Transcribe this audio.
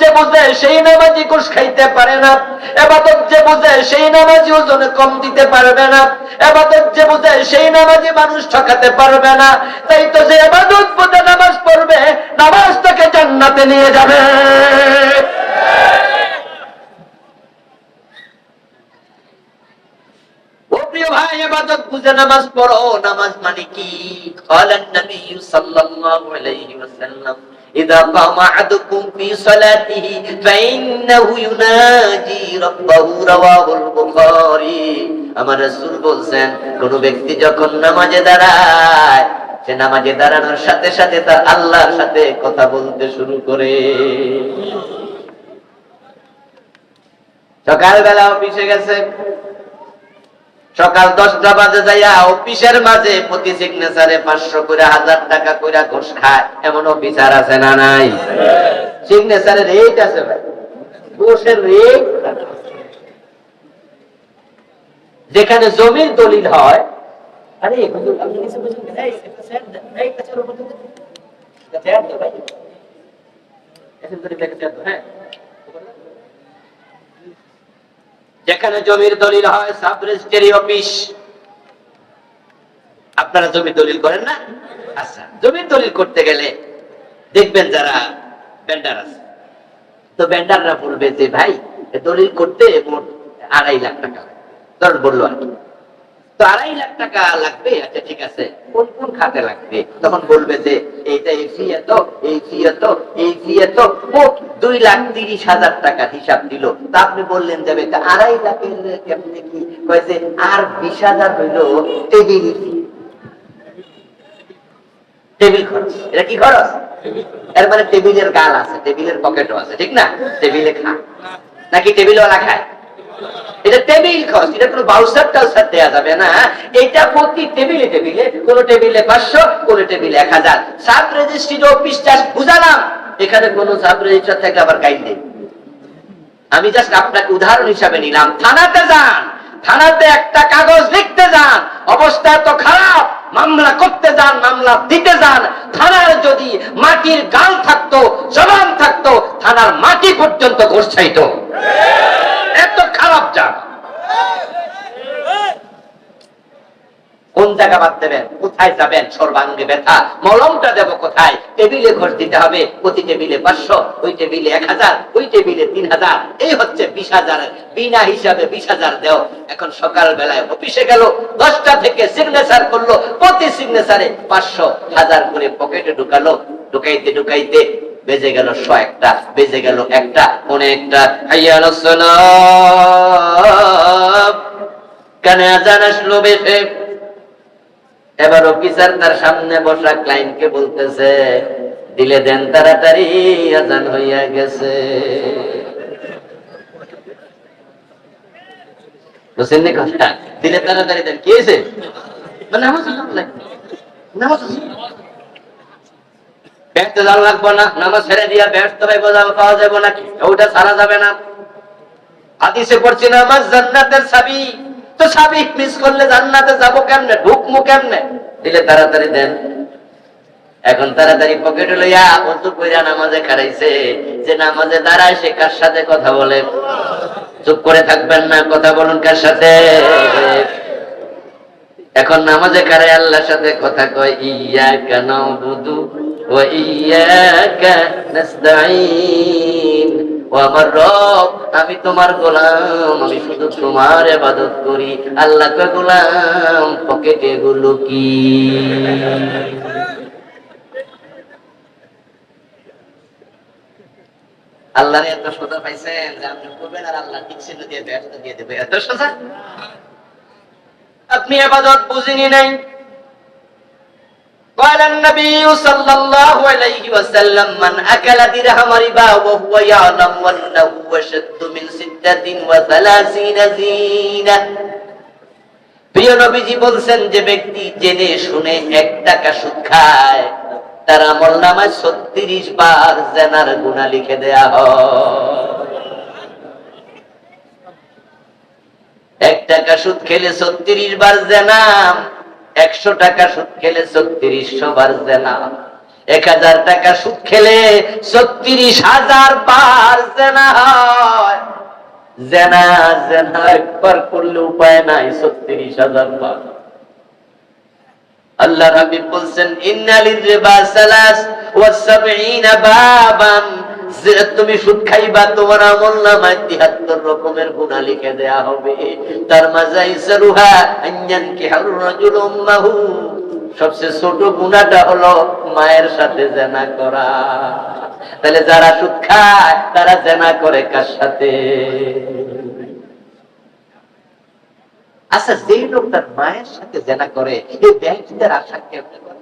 যে বুঝে সেই নামাজি কুশ খাইতে পারে না। এবাদত যে বুঝে সেই নামাজি ওজন কম দিতে পারবে না। এবাদত যে বুঝে সেই নামাজি মানুষ ঠকাতে পারবে না। তাই তো যে এবাদত বুঝে নামাজ পড়বে, নামাজ তাকে জান্নাতে নিয়ে যাবে। ভাই ইবাদত বুঝে নামাজ পড়ো। নামাজ মানে কি? إذا قام أحدكم في صلاته فإنه يناجي ربه رواه البخاري আমার রাসূল বলছেন কোন ব্যক্তি যখন নামাজে দাঁড়ায় সে নামাজে দাঁড়ানোর সাথে সাথে তার আল্লাহর সাথে কথা বলতে শুরু করে সকালবেলা অফিসে গেছে সকাল দশটা বাজে যাইয়া অফিসের মাঝে প্রতি সিগনেচারে পাঁচশো করে হাজার টাকা করে ঘুষ খায়। এমন অফিসার আছে না নাই? সিগনেচারের রেট আছে ভাই। ঘুষের রেট যেখানে জমির দলিল হ্যাঁ। যেখানে জমির দলিল হয় সাব রেজিস্ট্রি অফিস আপনারা জমির দলিল করেন না? আচ্ছা জমির দলিল করতে গেলে দেখবেন যারা ব্যান্ডার আছে। তো ব্যান্ডাররা বলবে যে, ভাই দলিল করতে মোট আড়াই লাখ টাকা। ধরুন বলল আর কি। তো আড়াই লাখ টাকা লাগবে? আচ্ছা ঠিক আছে। কোন কোন খাতে লাগবে? তখন বলবে যে এইটা এই ফি এত এই ফি এত এই ফি এত। মোট দুই লাখ তিরিশ হাজার টাকা হিসাব দিল। তা আপনি বললেন যাবে আড়াই লাখের কেমনে কি? আর বিশ হাজার হইল টেবিল ফি টেবিল খরচ। এটা কি খরচ? এর মানে টেবিলের গাল আছে টেবিলের পকেটও আছে ঠিক না? টেবিলে খা নাকি টেবিলওয়ালা খায়? এটা টেবিল খরচ এটা কোনো বাউসার দেওয়া যাবে না। এটা প্রতি টেবিলে টেবিলে কোন টেবিলে পাঁচশো, কোন টেবিলে এক হাজার। সাব বুঝালাম। এখানে কোন সাব রেজিস্ট্রার থাকলে আবার গাইড নেই। আমি জাস্ট আপনাকে উদাহরণ হিসাবে নিলাম। থানাতে যান। থানাতে একটা কাগজ লিখতে যান। অবস্থা তো খারাপ। মামলা করতে যান, মামলা দিতে যান। থানার যদি মাটির গাল থাকতো, জবান থাকতো, থানার মাটি পর্যন্ত ঘোষ চাইতো এত কোন জায়গা বাদ দেবেন? কোথায় যাবেন? সর্বাঙ্গে ব্যথা। মলমটা দেবো কোথায়? টেবিলে দিতে হবে। প্রতি টেবিলে পাঁচশো, ওই টেবিলে এক হাজার, ওই টেবিলে তিন হাজার। এই হচ্ছে বিশ হাজার। বিনা হিসাবে বিশ হাজার দেও। এখন সকাল বেলায় অফিসে গেল, দশটা থেকে সিগনেচার করল, প্রতি সিগনেচারে পাঁচশো। হাজার করে পকেটে ঢুকালো, ঢুকাইতে ঢুকাইতে বেজে গেল শ একটা বেজে গেল একটা কোনে একটা হাইয়া কানে আজান আসলো বেশে? এবার অফিসার তার সামনে বসা ক্লায়েন্টকে বলতেছে, দিলে দেন তাড়াতাড়ি, আজান হইয়া গেছে। বুঝছেন কথা? দিলে তাড়াতাড়ি দেন। কি হয়েছে মানে নামাজ নামাজ। ব্যস্ত যাওয়া লাগবো না, নামাজ দিয়া ব্যস্ত হয়ে পাওয়া যাবে না ওটা সারা যাবে না। হাদিসে পড়ছি, নামাজ জান্নাতের চাবি তো চাবি মিস করলে জান্নাতে যাব কেমনে? ঢুকমু কেমনে? দিলে তাড়াতাড়ি দেন। এখন তাড়াতাড়ি পকেটে লইয়া অজু কইরা নামাজে যে নামাজে দাঁড়ায় সে কার সাথে কথা বলে? চুপ করে থাকবেন না, কথা বলুন কার সাথে? এখন নামাজে খারাই আল্লাহর সাথে কথা কয়, ইয়া কেন বুধু রব আমি তোমার গোলাম, আমি শুধু তোমার ইবাদত করি। আল্লাহ গোলাম কি? এত সোজা পাইছেন যে আপনি করবেন আর আল্লাহ ঠিক ছিল দিয়ে দিয়ে দেবে। এত সোজা? আপনি এবাদত বুঝিনি নাই। قال النبي صلى الله عليه وسلم من أكل درهم ربا وهو يعلم أنه أشد من ستة وثلاثين زينة প্রিয় নবীজি বলছেন যে ব্যক্তি জেনে শুনে এক টাকা সুদ খায় তার আমল নামায় ছত্রিশ বার জেনার গুণা লিখে দেয়া হয় এক টাকা সুদ খেলে ছত্রিশ বার জেনাম একশো টাকা সুদ খেলে ছত্রিশশো বার জেনা। এক হাজার টাকা সুদ খেলে ছত্রিশ হাজার বার জেনা হয়। জেনা জেনা, একবার করলে উপায় নাই, ছত্রিশ হাজার বার। আল্লাহ রাবিব বলছেন রিবা সালাস বাবান। তুমি সুদ খাইবা, তোমার আমল নামায় 73 রকমের গুনাহ লিখে দেয়া হবে। তার মাঝে ইসরুহা আনয়ান কি হার রাজুল উম্মাহু। সবচেয়ে ছোট গুনাহটা হলো মায়ের সাথে জেনা করা। তাহলে যারা সুদ খায়, তারা জেনা করে কার সাথে? আচ্ছা যেই লোক তার মায়ের সাথে জেনা করে এই ব্যক্তিদের আশা কেমন